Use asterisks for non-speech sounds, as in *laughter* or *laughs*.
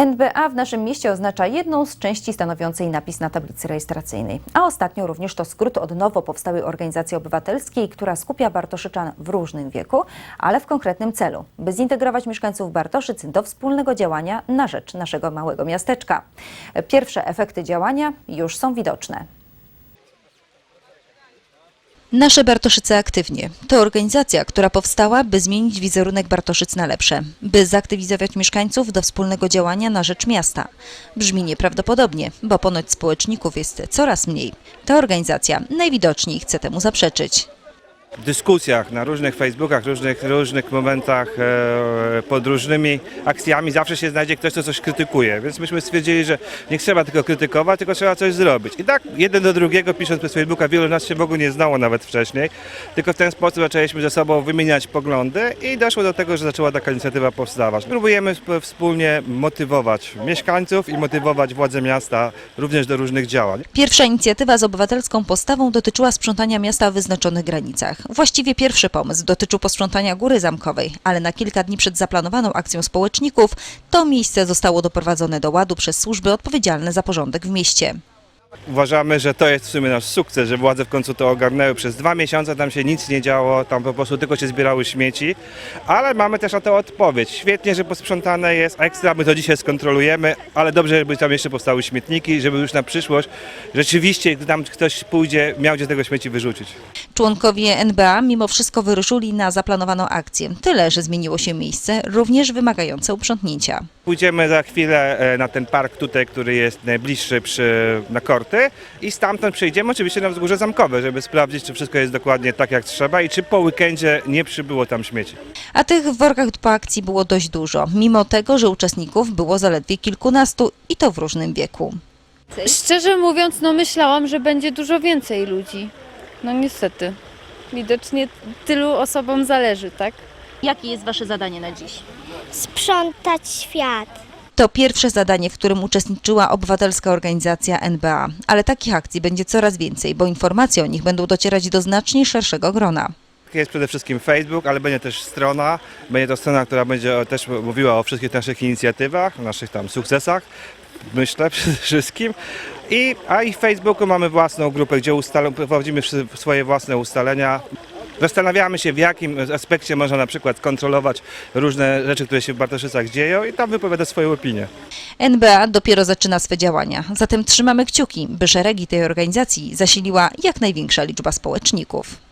NBA w naszym mieście oznacza jedną z części stanowiącej napis na tablicy rejestracyjnej, a ostatnio również to skrót od nowo powstałej organizacji obywatelskiej, która skupia Bartoszyczan w różnym wieku, ale w konkretnym celu, by zintegrować mieszkańców Bartoszyc do wspólnego działania na rzecz naszego małego miasteczka. Pierwsze efekty działania już są widoczne. Nasze Bartoszyce Aktywnie to organizacja, która powstała, by zmienić wizerunek Bartoszyc na lepsze, by zaktywizować mieszkańców do wspólnego działania na rzecz miasta. Brzmi nieprawdopodobnie, bo ponoć społeczników jest coraz mniej. Ta organizacja najwidoczniej chce temu zaprzeczyć. Dyskusjach na różnych Facebookach, różnych, różnych momentach, e, pod różnymi akcjami zawsze się znajdzie ktoś, kto coś krytykuje. Więc myśmy stwierdzili, że nie trzeba tylko krytykować, tylko trzeba coś zrobić. I tak jeden do drugiego pisząc przez Facebooka, wielu nas się w ogóle nie znało nawet wcześniej, tylko w ten sposób zaczęliśmy ze sobą wymieniać poglądy i doszło do tego, że zaczęła taka inicjatywa powstawać. Próbujemy sp- wspólnie motywować mieszkańców i motywować władze miasta również do różnych działań. Pierwsza inicjatywa z obywatelską postawą dotyczyła sprzątania miasta w wyznaczonych granicach. Właściwie pierwszy pomysł dotyczył posprzątania Góry Zamkowej, ale na kilka dni przed zaplanowaną akcją społeczników to miejsce zostało doprowadzone do ładu przez służby odpowiedzialne za porządek w mieście. Uważamy, że to jest w sumie nasz sukces, że władze w końcu to ogarnęły. Przez dwa miesiące tam się nic nie działo, tam po prostu tylko się zbierały śmieci, ale mamy też na to odpowiedź. Świetnie, że posprzątane jest ekstra, my to dzisiaj skontrolujemy, ale dobrze, żeby tam jeszcze powstały śmietniki, żeby już na przyszłość rzeczywiście, gdy tam ktoś pójdzie, miał gdzie tego śmieci wyrzucić. Członkowie NBA mimo wszystko wyruszyli na zaplanowaną akcję. Tyle, że zmieniło się miejsce, również wymagające uprzątnięcia. Pójdziemy za chwilę e, na ten park tutaj, który jest najbliższy przy, na korty i stamtąd przejdziemy oczywiście na wzgórze zamkowe, żeby sprawdzić, czy wszystko jest dokładnie tak, jak trzeba i czy po weekendzie nie przybyło tam śmieci. A tych workach po akcji było dość dużo, mimo tego, że uczestników było zaledwie kilkunastu i to w różnym wieku. Szczerze mówiąc, no myślałam, że będzie dużo więcej ludzi. No niestety. Widocznie tylu osobom zależy, tak? Jakie jest Wasze zadanie na dziś? sprzątać świat. To pierwsze zadanie, w którym uczestniczyła obywatelska organizacja NBA, ale takich akcji będzie coraz więcej, bo informacje o nich będą docierać do znacznie szerszego grona. Jest przede wszystkim Facebook, ale będzie też strona. Będzie to strona, która będzie też mówiła o wszystkich naszych inicjatywach, naszych tam sukcesach, myślę *laughs* przede wszystkim. I, a i w Facebooku mamy własną grupę, gdzie ustalą, prowadzimy swoje własne ustalenia. Zastanawiamy się, w jakim aspekcie można na przykład kontrolować różne rzeczy, które się w Bartoszycach dzieją i tam wypowiadać swoją opinię. NBA dopiero zaczyna swe działania, zatem trzymamy kciuki, by szeregi tej organizacji zasiliła jak największa liczba społeczników.